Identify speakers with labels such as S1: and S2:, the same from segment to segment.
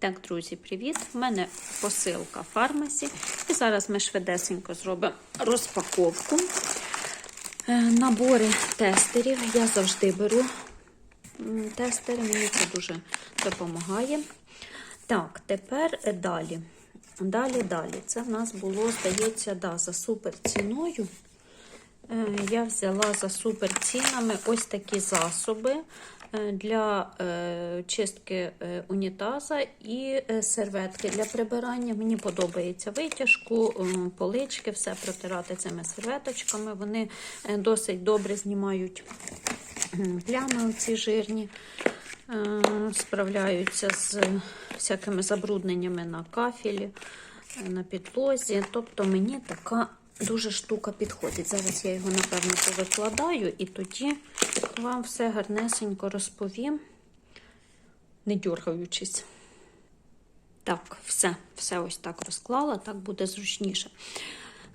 S1: Так, друзі, привіт! У мене посилка фармасі. І зараз ми швидесенько зробимо розпаковку. Е, Набори тестерів. Я завжди беру тестери, мені це дуже допомагає. Так, тепер далі. Далі, далі. Це в нас було, здається, да, за супер ціною. Е, Я взяла за супер цінами ось такі засоби для е, чистки е, унітаза і е, серветки для прибирання. Мені подобається витяжку, полички, все протирати цими серветочками. Вони е, досить добре знімають плями ці жирні, е, справляються з всякими забрудненнями на кафелі, е, на підлозі. Тобто мені така дуже штука підходить. Зараз я його, напевно, повикладаю і тоді вам все гарнесенько розповім, не дергаючись. Так, все, все ось так розклала, так буде зручніше.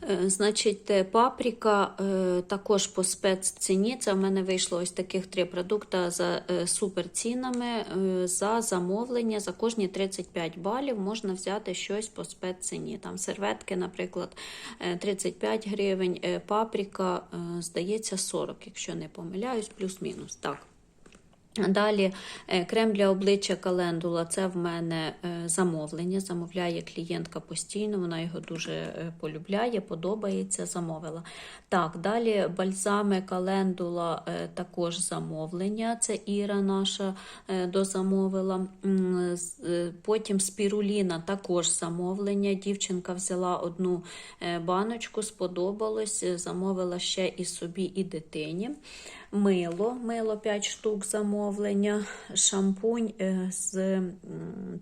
S1: Е, Значить, е, паприка е, також по спецціні. Це в мене вийшло ось таких три продукти за суперцінами. За замовлення за кожні 35 балів можна взяти щось по спецціні. Там серветки, наприклад, е, 35 гривень, паприка, здається, 40, якщо не помиляюсь, плюс-мінус. Так. Далі е, крем для обличчя календула це в мене е, замовлення. Замовляє клієнтка постійно, вона його дуже е, полюбляє, подобається, замовила. Так, далі бальзами календула також замовлення. Це Іра наша дозамовила. Потім спіруліна також замовлення. Дівчинка взяла одну баночку, сподобалось, замовила ще і собі, і дитині. Мило, мило 5 штук замовлення, шампунь е, з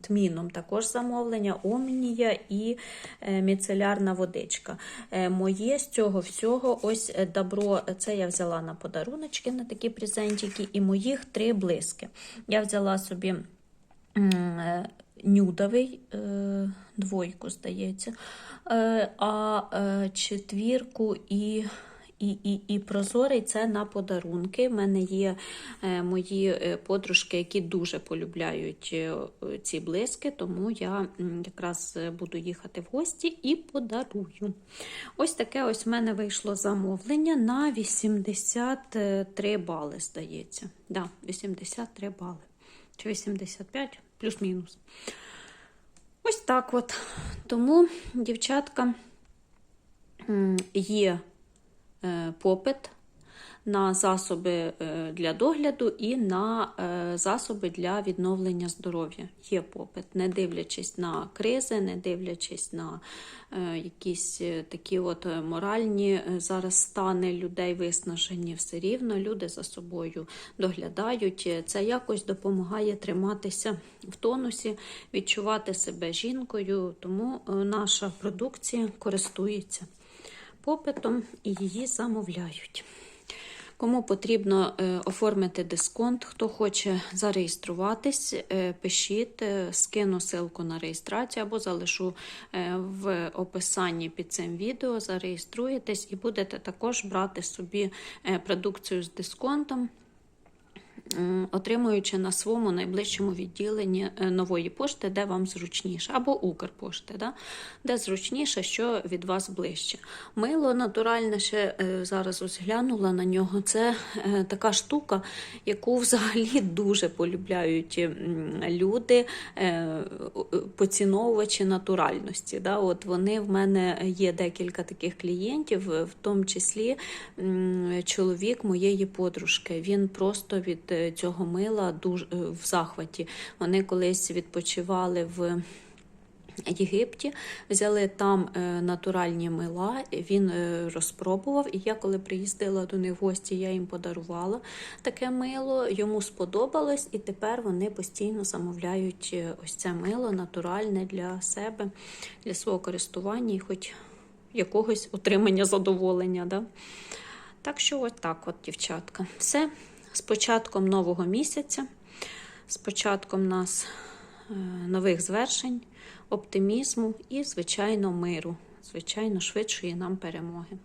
S1: тміном також замовлення, омнія і е, міцелярна водичка. Е, Моє з цього всього ось добро, це я взяла на подаруночки, на такі презентики, і моїх три блиски. Я взяла собі нюдовий, двойку, здається, а четвірку і і, і, і прозорий це на подарунки. У мене є е, мої е, подружки, які дуже полюбляють е, ці блиски, тому я якраз буду їхати в гості і подарую. Ось таке ось в мене вийшло замовлення на 83 бали, здається. Да, 83 бали. Чи 85, плюс-мінус. Ось так от. Тому, дівчатка, є попит на засоби е, для догляду і на е, засоби для відновлення здоров'я. Є попит, не дивлячись на кризи, не дивлячись на е, якісь е, такі от е, моральні е, зараз стани людей виснажені, все рівно люди за собою доглядають. Е, Це якось допомагає триматися в тонусі, відчувати себе жінкою, тому е, наша продукція користується попитом і її замовляють. Кому потрібно е, оформити дисконт, хто хоче зареєструватись, е, пишіть, е, скину ссылку на реєстрацію або залишу в описанні під цим відео. Зареєструєтесь і будете також брати собі продукцію з дисконтом. Отримуючи на своєму найближчому відділенні е, нової пошти, де вам зручніше, або Укрпошти, да? де зручніше, що від вас ближче. Мило натуральне ще е, зараз ось глянула на нього. Це е, така штука, яку взагалі дуже полюбляють люди, поціновувачі натуральності. Да? От вони в мене є декілька таких клієнтів, в тому числі чоловік моєї подружки. Він просто від цього мила дуже в захваті. Вони колись відпочивали в. Єгипті взяли там е, натуральні мила, він е, розпробував. І я, коли приїздила до них в гості, я їм подарувала таке мило. Йому сподобалось, і тепер вони постійно замовляють е, ось це мило натуральне для себе, для свого користування і хоч якогось отримання задоволення. Да? Так що, ось так, от, дівчатка. Все з початком нового місяця, з початком нас е, нових звершень, оптимізму і, звичайно, миру, звичайно, швидшої нам перемоги.